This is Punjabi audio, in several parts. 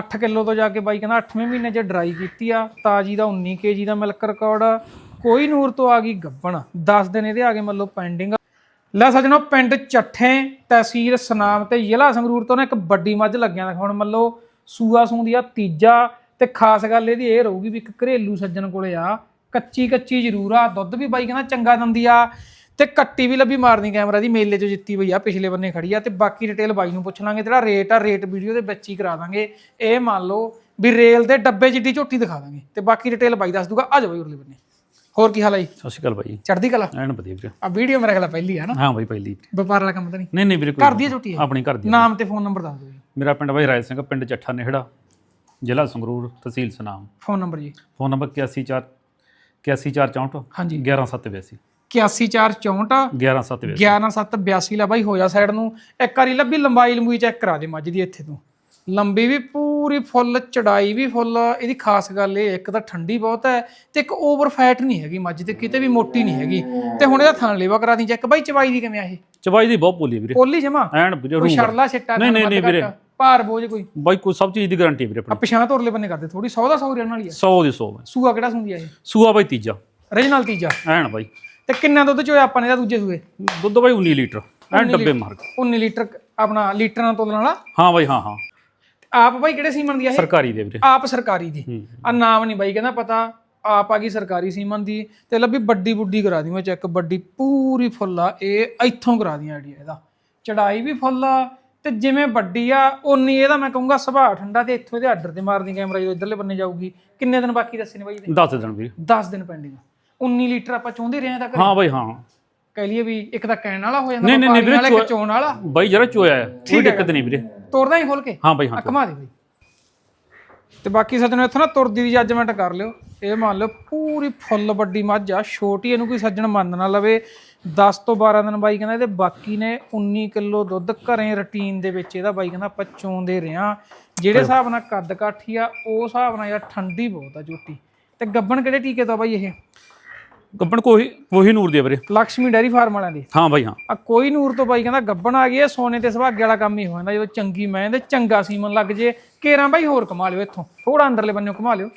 8 ਕਿਲੋ ਤੋਂ ਜਾ ਕੇ ਬਾਈ ਕਹਿੰਦਾ 8ਵੇਂ ਮਹੀਨੇ 'ਚ ਡਰਾਈ ਕੀਤੀ ਆ, ਤਾਜੀ ਦਾ 19 ਕੇਜੀ ਦਾ ਮਿਲਕ ਰਿਕਾਰਡ ਕੋਈ ਨੂਰ ਤੋਂ ਆ ਗਈ ਗੱਬਣ। 10 ਦਿਨ ਇਹਦੇ ਆ ਗਏ ਮੰਨ ਪੈਂਡਿੰਗ ਲੈ ਸਜਣੋ, ਪਿੰਡ ਚੱਠੇ, ਤਹਿਸੀਲ ਸਨਾਮ ਤੇ ਜ਼ਿਲ੍ਹਾ ਸੰਗਰੂਰ ਤੋਂ ਨਾ ਇੱਕ ਵੱਡੀ ਮੱਝ ਲੱਗਿਆ ਦਾ ਹੁਣ ਮੰਨ ਲਓ ਸੂਆ ਸੂੰਦੀ ਆ ਤੀਜਾ ਤੇ ਖਾਸ ਗੱਲ ਇਹਦੀ ਇਹ ਰਹੂਗੀ ਵੀ ਇੱਕ ਘਰੇਲੂ ਸੱਜਣ ਕੋਲੇ ਆ ਕੱਚੀ ਕੱਚੀ ਜ਼ਰੂਰ ਆ। ਦੁੱਧ ਵੀ ਬਾਈ ਕਹਿੰਦਾ ਚੰਗਾ ਦਿੰਦੀ ਆ। ਤੇ ਕੱਟੀ ਵੀ ਲੱਭੀ ਮਾਰਨੀ ਕੈਮਰਾ ਦੀ ਮੇਲੇ 'ਚ ਜਿੱਤੀ ਹੋਈ ਆ ਪਿਛਲੇ ਬੰਨੇ ਖੜੀ ਆ ਤੇ ਬਾਕੀ ਡਿਟੇਲ ਬਾਈ ਨੂੰ ਪੁੱਛ ਲਾਂਗੇ ਜਿਹੜਾ ਰੇਟ ਆ ਰੇਟ ਵੀਡੀਓ ਦੇ ਵਿੱਚ ਹੀ ਕਰਾ ਦਾਂਗੇ। ਇਹ ਮੰਨ ਲਓ ਵੀ ਰੇਲ ਦੇ ਡੱਬੇ ਜਿੱਡੀ ਝੋਟੀ ਦਿਖਾ ਦਾਂਗੇ ਤੇ ਬਾਕੀ ਡਿਟੇਲ ਬਾਈ ਦੱਸ ਦੂਗਾ ਆ ਜਾਓ ਬਾਈ ਉਰਲੇ ਬੰਨੇ। ਹੋਰ ਕੀ ਹਾਲ ਆ ਜੀ? ਸਤਿ ਸ਼੍ਰੀ ਅਕਾਲ ਭਾਈ ਚੜ੍ਹਦੀ ਕਲਾ? ਐਨ ਵਧੀਆ ਵੀਰੇ। ਆ ਵੀਡੀਓ ਮੇਰਾ ਖਿਆਲ ਪਹਿਲੀ ਆ ਨਾ? ਹਾਂ ਭਾਈ ਪਹਿਲੀ। ਵਪਾਰ ਵਾਲਾ ਕੰਮ ਤਾਂ ਨਹੀਂ? ਨਹੀਂ ਨਹੀਂ ਵੀਰੇ ਕੋਈ ਘਰ ਦੀ ਝੋਟੀ ਹੈ ਆਪਣੀ ਘਰ ਦੀ। ਨਾਮ ਤੇ ਫੋਨ ਨੰਬਰ ਦੱਸ ਦਿਓ ਜੀ। ਮੇਰਾ ਪਿੰਡ ਭਾਈ ਰਾਏ ਸਿੰਘ ਪਿੰਡ ਚੱਠਾ ਨੇਹੜਾ ਜ਼ਿਲ੍ਹਾ ਸੰਗਰੂਰ ਤਹਿਸੀਲ ਸਨਾਮ। ਫੋਨ ਨੰਬਰ ਜੀ। ਫੋਨ ਨੰਬਰ 814 81464 ਹਾਂਜੀ। 11782 81464 11782 11782 ਲਾ ਬਾਈ ਹੋ ਜਾ ਸਾਈਡ ਨੂੰ। ਇੱਕ ਵਾਰੀ ਲੱਭੀ ਲੰਬਾਈ ਲੰਬੂਈ ਚੈੱਕ ਕਰਾ ਦੇ ਮੱਝ ਦੀ ਇੱਥੇ ਤੋਂ। ਲੰਬੀ ਵੀ ਪੂਰੀ ਫੁੱਲ ਚੜਾਈ ਵੀ ਫੁੱਲ। ਇਹਦੀ ਖਾਸ ਗੱਲ ਇਹ ਇੱਕ ਤਾਂ ਠੰਡੀ ਬਹੁਤ ਹੈ ਤੇ ਇੱਕ ਓਵਰ ਫੈਟ ਨਹੀਂ ਹੈਗੀ ਮੱਝ ਤੇ ਕਿਤੇ ਵੀ ਮੋਟੀ ਨਹੀਂ ਹੈਗੀ। ਤੇ ਹੁਣ ਇਹਦਾ ਥਣ ਲੇਵਾ ਕਰਾ ਦੀ ਚੈੱਕ ਬਾਈ ਚਵਾਈ ਦੀ ਕਿਵੇਂ ਆ ਇਹ? ਚਬਾਈ ਦੀ ਬਹੁਤ ਬੋਲੀ ਵੀਰੇ। ਪੋਲੀ ਜਮਾ? ਐਨ ਕੋਈ ਛੜਲਾ ਛਿੱਟਾ ਨਹੀਂ, ਨਹੀਂ, ਨਹੀਂ ਵੀਰੇ। ਭਾਰ ਬੋਝ ਕੋਈ? ਬਾਈ ਕੋਈ ਸਭ ਚੀਜ਼ ਦੀ ਗਾਰੰਟੀ ਵੀਰੇ ਆ ਆਪਣੀ। ਪਿਛਾਂ ਤੋਰਲੇ ਬੰਨੇ ਕਰਦੇ ਥੋੜੀ 100 ਦਾ 100 ਰਹਿਣ ਵਾਲੀ ਆ। 100 ਦੀ 100 ਸੂਆ ਕਿਹੜਾ ਸੁੰਦੀ ਆ ਇਹ? ਸੂਆ ਬਾਈ ਤੀਜਾ। ਰੀਜਨਲ ਤੀਜਾ। ਐਨ ਬਾਈ। ਤੇ ਕਿੰਨਾ ਦੁੱਧ ਚੋਇਆ ਆਪਾਂ ਨੇ ਇਹਦਾ ਦੂਜੇ ਸੂਏ? ਦੁੱਧ ਬਾਈ 19 ਲੀਟਰ ਐਨ ਡੱਬੇ ਮਾਰ ਕੇ। 19 ਲੀਟਰ ਆਪਣਾ ਲੀਟਰ ਨਾਲ ਤੋਲਣ ਵਾਲਾ? ਹਾਂ ਬਾਈ ਹਾਂ ਹਾਂ। ਆਪ ਬਾਈ ਕਿਹੜੇ ਸੀਮਨ ਦੀ ਆ ਇਹ? ਸਰਕਾਰੀ ਦੇ ਵੀਰੇ। ਆਪ ਸਰਕਾਰੀ ਦੀ। ਆ ਨਾਮ ਨਹੀਂ ਬਾਈ ਕਹਿੰਦਾ ਪਤਾ ਆਪ ਆ ਗਈ ਸਰਕਾਰੀ ਸੀਮਨ ਦੀ ਤੇ ਲੱਭੀ ਵੱਡੀ ਬੁੱਢੀ ਕਰਾ ਦੀ ਮੈਂ ਚੈੱਕ ਵੱਡੀ ਪੂਰੀ ਫੁੱਲ ਆ ਇਹ ਇੱਥੋਂ ਕਰਾ ਦੀ ਆਈਡੀਆ ਇਹਦਾ। ਚੜਾਈ ਵੀ ਫੁੱਲ ਆ ਤੇ ਜਿਵੇਂ ਵੱਡੀ ਆ ਉਨੀ ਇਹਦਾ ਮੈਂ ਕਹੂੰਗਾ ਸੁਭਾਅ ਠੰਡਾ ਤੇ ਇੱਥੋਂ ਇਹਦੇ ਆਰਡਰ ਤੇ ਮਾਰਦੀ ਕੈਮਰਾ ਜਦੋਂ ਇਧਰਲੇ ਬੰਨੇ ਜਾਊਗੀ। ਕਿੰਨੇ ਦਿਨ ਬਾਕੀ ਦੱਸੇ ਨੇ ਬਾਈ ਇਹਦੇ? ਦੱਸ ਦੇਣ ਵੀਰੇ। 10 ਦਿਨ ਪੈਂਡਿੰਗ। 19 ਲੀਟਰ ਆਪਾਂ ਚਾਹੁੰਦੇ ਰਹੇ ਤੱਕ ਹਾਂ ਬਾਈ ਹਾਂ। ਕਹਿ ਲਈਏ ਵੀ ਇੱਕ ਤਾਂ ਕਹਿਣ ਵਾਲਾ ਹੋ ਜਾਂਦਾ ਨਹੀਂ, ਨਹੀਂ, ਨਹੀਂ ਵੀਰੇ, ਇੱਕ ਚੋਣ ਵਾਲਾ। ਬਾਈ ਜਰਾ ਚੋਇਆ ਹੈ ਕੋਈ ਦਿੱਕਤ ਨਹੀਂ ਵੀਰੇ। ਤੋੜਦਾ ਹੀ ਖੋਲ ਕੇ। ਹਾਂ ਬਾਈ ਹਾਂ ਆ ਘੁਮਾ ਦੇ ਬਈ। ਤੇ ਬਾਕੀ ਸੱਜਣੋ ਇੱਥੋਂ ਨਾ ਤੁਰਦੀ ਦੀ ਜੱਜਮੈਂਟ ਕਰ ਲਿਓ। ਇਹ ਮੰਨ ਲਓ ਪੂਰੀ ਫੁੱਲ ਵੱਡੀ ਮੱਝ ਆ ਛੋਟੀ ਇਹਨੂੰ ਕੋਈ ਸੱਜਣ ਮੰਨ ਨਾ ਲਵੇ। 10 ਤੋਂ 12 ਦਿਨ ਬਾਈ ਕਹਿੰਦਾ ਇਹਦੇ ਬਾਕੀ ਨੇ 19 ਕਿਲੋ ਦੁੱਧ ਘਰੇ ਰੁਟੀਨ ਦੇ ਵਿੱਚ ਇਹਦਾ ਬਾਈ ਕਹਿੰਦਾ ਆਪਾਂ ਚੋਂਦੇ ਰਿਆਂ ਜਿਹੜੇ ਹਿਸਾਬ ਨਾਲ ਕੱਦ ਕਾਠੀ ਆ ਉਹ ਹਿਸਾਬ ਨਾਲ ਯਾਰ ਠੰਡੀ ਬਹੁਤ ਆ ਝੋਟੀ ਤੇ ਗੱਬਣ ਕਿਹੜੇ ਟੀਕੇ ਤੋਂ ਆ ਬਾਈ ਇਹ? ਗੱਬਣ ਕੋਈ ਕੋਈ ਨੂਰ ਦੀ ਵੀਰੇ। ਲక్ష్ਮੀ ਡੈਰੀ ਫਾਰਮ ਵਾਲਿਆਂ ਦੀ? ਹਾਂ ਬਾਈ ਹਾਂ। ਆ ਕੋਈ ਨੂਰ ਤੋਂ ਬਾਈ ਕਹਿੰਦਾ ਗੱਬਣ ਆ ਗਈ ਇਹ ਸੋਨੇ ਤੇ ਸੁਭਾਗੇ ਵਾਲਾ ਕੰਮ ਹੀ ਹੋ ਜਾਂਦਾ ਜਦੋਂ ਚੰਗੀ ਮੈਂ ਤੇ ਚੰਗਾ ਸੀਮਨ ਲੱਗ ਜੇ। ਕੇਰਾਂ ਬਾਈ ਹੋਰ ਕਮਾ ਲਿਓ ਇੱਥੋਂ। ਥੋੜਾ ਅੰਦਰਲੇ ਬੰਨਿਓ ਕਮਾ ਲਿਓ।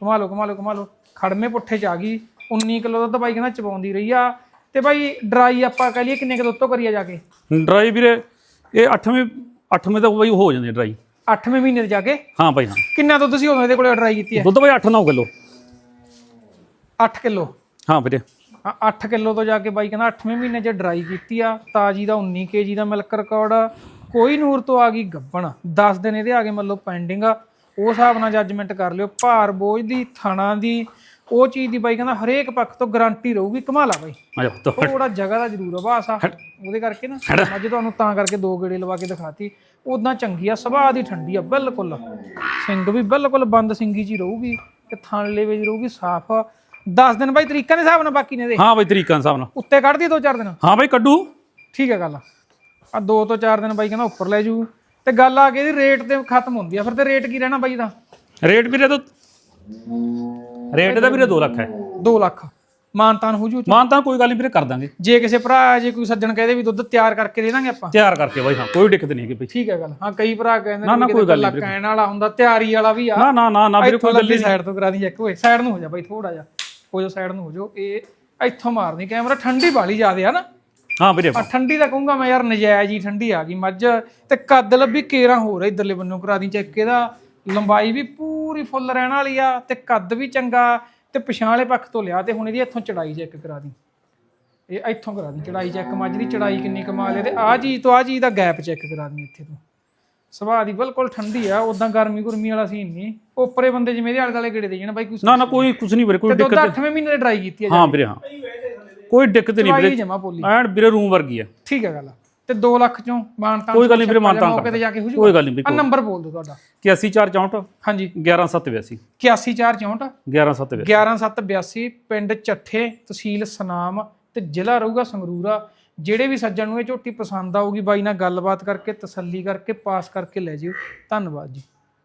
ਕਮਾ ਲਓ ਕਮਾ ਲਓ ਕਮਾ ਲਓ। ਖੜਮੇ ਪੁੱਠੇ ਚ ਆ ਗਈ। 19 ਕਿਲੋ ਦੁੱਧ ਬਾਈ ਕਹਿੰਦਾ ਚਪਾਉਂਦੀ ਰਹੀ ਆ। ਤੇ ਬਾਈ ਡਰਾਈ ਆਪਾਂ ਕਹ ਲਈਏ ਕਿੰਨੇ ਕੁ ਦੁੱਧ ਤੋਂ ਕਰੀਏ ਜਾ ਕੇ? ਡਰਾਈ ਵੀਰੇ ਇਹ 8ਵੇਂ 8ਵੇਂ ਤੱਕ ਬਾਈ ਹੋ ਜਾਂਦੇ ਡਰਾਈ। 8ਵੇਂ ਮਹੀਨੇ ਤੇ ਜਾ ਕੇ? ਹਾਂ ਬਾਈ ਹਾਂ। ਕਿੰਨਾ ਦੁੱਧ ਸੀ ਉਦੋਂ ਇਹਦੇ ਕੋਲੇ ਡਰਾਈ ਕੀਤੀ ਹੈ? ਦੁੱਧ ਬਾਈ 8-9 ਕਿਲੋ। 8 ਕਿਲੋ। ਹਾਂ ਵੀਰੇ। ਆ 8 ਕਿਲੋ ਤੋਂ ਜਾ ਕੇ ਬਾਈ ਕਹਿੰਦਾ 8ਵੇਂ ਮਹੀਨੇ 'ਚ ਡਰਾਈ ਕੀਤੀ ਆ ਤਾਜੀ ਦਾ 19 ਕੇਜੀ ਦਾ ਮਿਲਕ ਰਿਕਾਰਡ ਕੋਈ ਨੂਰ ਤੋਂ ਆ ਗਈ ਗੱਬਣ। 10 ਦਿਨ ਇਹਦੇ ਆ ਗਏ ਮਤਲਬ ਪੈਂਡਿੰਗ ਆ ਉਹ ਹਿਸਾਬ ਨਾਲ ਜੱਜਮੈਂਟ ਕਰ ਲਿਓ ਭਾਰ ਬੋਝ ਦੀ ਥਣਾ ਦੀ। ਉਹ ਚੀਜ਼ ਦੀ ਬਾਈ ਕਹਿੰਦਾ ਹਰੇਕ ਪੱਖ ਤੋਂ ਗਾਰੰਟੀ ਰਹੂਗੀ ਕਮਾਲਾ ਬਾਈ। ਆ ਥੋੜਾ ਜਗ੍ਹਾ ਦਾ ਜ਼ਰੂਰ ਆ ਬਾਸਾ ਉਹਦੇ ਕਰਕੇ ਨਾ ਅੱਜ ਤੁਹਾਨੂੰ ਤਾਂ ਕਰਕੇ ਦੋ ਗੇੜੇ ਲਵਾ ਕੇ ਦਿਖਾਤੀ। ਉਦਾਂ ਚੰਗੀ ਆ ਸੁਭਾਅ ਦੀ ਠੰਡੀ ਆ ਬਿਲਕੁਲ। ਸਿੰਘ ਵੀ ਬਿਲਕੁਲ ਬੰਦ ਸਿੰਗੀ ਜੀ ਰਹੂਗੀ ਤੇ ਥਣ ਲੇਵੇ ਜੀ ਰਹੂਗੀ ਸਾਫ਼। 10 ਦਿਨ ਬਾਈ ਤਰੀਕਾ ਦੇ ਹਿਸਾਬ ਨਾਲ ਬਾਕੀ ਨੇ ਦੇ ਹਾਂ ਬਾਈ ਤਰੀਕਾਂ ਹਿਸਾਬ ਨਾਲ। ਉੱਤੇ ਕੱਢਦੀ ਦੋ ਚਾਰ ਦਿਨ। ਹਾਂ ਬਾਈ ਕੱਢੂ। ਠੀਕ ਹੈ ਗੱਲ। ਆ ਦੋ ਤੋਂ ਚਾਰ ਦਿਨ ਬਾਈ ਕਹਿੰਦਾ ਉੱਪਰ ਲੈ ਜੂ। ਤੇ ਗੱਲ ਆ ਗਈ ਇਹਦੀ ਰੇਟ ਤੇ ਖਤਮ ਹੁੰਦੀ ਆ। ਫਿਰ ਤੇ ਰੇਟ ਕੀ ਰਹਿਣਾ ਬਾਈ ਦਾ ਰੇਟ ਵੀਰੇ ਤੋਂ ਰੇਟ ਦਾ ਵੀਰੇ 2 ਲੱਖ ਹੈ। 2 ਲੱਖ। ਮਾਨਤਾਨ ਹੋ ਜੂ। ਮਾਨ ਤਾਂ ਕੋਈ ਗੱਲ ਨਹੀਂ ਵੀਰੇ ਕਰ ਦਾਂਗੇ। ਜੇ ਕਿਸੇ ਭਰਾ ਜੇ ਕੋਈ ਸੱਜਣ ਕਹਦੇ ਵੀ ਦੁੱਧ ਤਿਆਰ ਕਰਕੇ ਦੇ ਦਾਂਗੇ ਆਪਾਂ। ਤਿਆਰ ਕਰਕੇ ਬਾਈ ਹਾਂ ਕੋਈ ਦਿੱਕਤ ਨਹੀਂ ਹੈਗੀ ਬਾਈ। ਠੀਕ ਹੈ ਗੱਲ। ਹਾਂ ਕਈ ਭਰਾ ਕਹਿੰਦੇ ਨਾ, ਨੇ ਕਿ ਕੋਈ ਗੱਲ ਨਹੀਂ ਕਹਿਣ ਵਾਲਾ ਹੁੰਦਾ ਤਿਆਰੀ ਵਾਲਾ ਵੀ ਆ। ਨਾ ਨਾ ਨਾ ਨਾ ਵੀਰੇ ਕੋਈ ਗੱਲ ਲੱਲੀ ਸਾਈਡ ਤੋਂ ਕਰਾ ਦੀ ਇੱਕ। ਓਏ ਸਾਈਡ ਨੂੰ ਹੋ ਜਾ ਬਾਈ ਥੋੜਾ ਜਿਹਾ। ਹੋ ਜਾ ਸਾਈਡ ਨੂੰ ਹੋ ਜਾ ਇਹ ਇੱਥੋਂ ਮਾਰਨੀ ਕੈਮਰਾ ਠੰਡੀ ਬਾਲੀ ਜ਼ਿਆਦੇ ਆ ਨਾ। ਹਾਂ ਵੀਰੇ ਆ ਠੰਡੀ ਦਾ ਕਹੂੰਗਾ ਮੈਂ ਯਾਰ ਨਜਾਇਜ਼ ਹੀ ਠੰਡੀ ਆ ਗਈ ਮੱਝ ਤੇ ਕੱਦ ਲੱਭੀ ਕੇਰਾਂ ਹੋ ਰਿਹਾ ਇਧਰਲੇ ਬੰਨੋਂ ਕਰਾ ਦੀ ਚੈੱਕ ਇਹਦਾ। ਲੰਬਾਈ ਵੀ ਪੂਰੀ ਫੁੱਲ ਰਹਿਣ ਵਾਲੀ ਆ ਤੇ ਕੱਦ ਵੀ ਚੰਗਾ ਤੇ ਪਛਾਣ ਵਾਲੇ ਪੱਖ ਤੋਂ ਲਿਆ ਤੇ ਹੁਣ ਇਹਦੀ ਇੱਥੋਂ ਚੜਾਈ ਚੈੱਕ ਕਰਾ ਦੀ। ਇਹ ਇੱਥੋਂ ਕਰਾ ਦੀ ਚੜਾਈ ਚੈੱਕ ਮੱਝ ਦੀ ਚੜਾਈ ਕਿੰਨੀ ਕਮਾਲ ਹੈ ਤੇ ਆ ਚੀਜ਼ ਤੋਂ ਆ ਚੀਜ਼ ਦਾ ਗੈਪ ਚੈੱਕ ਕਰਾ ਦੀ ਇੱਥੇ ਤੋਂ। ਸੁਭਾਅ ਦੀ ਬਿਲਕੁਲ ਠੰਡੀ ਆ ਉਦਾਂ ਗਰਮੀ ਗੁਰਮੀ ਵਾਲਾ ਸੀਨ ਨਹੀਂ ਉੱਪਰੇ ਬੰਦੇ ਜਿਵੇਂ ਇਹਦੇ ਆਲੇ ਦੁਆਲੇ ਗੇੜੇ ਦੇ ਜਾਣ ਬਾਈ ਕੋਈ ਨਾ ਨਾ ਕੋਈ ਕੁਝ ਨਹੀਂ ਵੀਰੇ ਕੋਈ ਦੁੱਧ ਦਿੱਕਤ 8ਵੇਂ ਮਹੀਨੇ ਦੇ ਡਰਾਈ ਕੀਤੀ ਹੈ ਹਾਂ ਵੀਰੇ ਹਾਂ। ਕੋਈ ਦਿੱਕਤ ਨਹੀਂ ਵੀਰੇ। ਜਮਾ ਪੋਲੀ। ਐਨ ਵੀਰੇ ਰੂਮ ਵਰਗੀ ਆ। ਠੀਕ ਹੈ ਗੱਲ। ਤੇ 2 ਲੱਖ ਚੋਂ ਮਾਨਤਾਨ ਕੋਈ ਗੱਲ ਨਹੀਂ ਵੀਰੇ ਮਾਨਤਾਨ ਮੌਕੇ ਤੇ ਜਾ ਕੇ ਹੋ ਕੋਈ ਗੱਲ ਨਹੀਂ ਆ ਵੀਰੇ ਨੰਬਰ ਬੋਲ ਦਿਓ ਤੁਹਾਡਾ। 8464 ਹਾਂਜੀ। 11782 81464 11782 11782 ਪਿੰਡ ਚੱਠੇ ਤਹਿਸੀਲ ਸਨਾਮ ਤੇ ਜ਼ਿਲ੍ਹਾ ਰਹੂਗਾ ਸੰਗਰੂਰ। ਆ ਜਿਹੜੇ ਵੀ ਸੱਜਣ ਨੂੰ ਇਹ ਝੋਟੀ ਪਸੰਦ ਆਊਗੀ, ਬਾਈ ਨਾਲ ਗੱਲਬਾਤ ਕਰਕੇ, ਤਸੱਲੀ ਕਰਕੇ, ਪਾਸ ਕਰਕੇ ਲੈ ਜਿਓ। ਧੰਨਵਾਦ ਜੀ।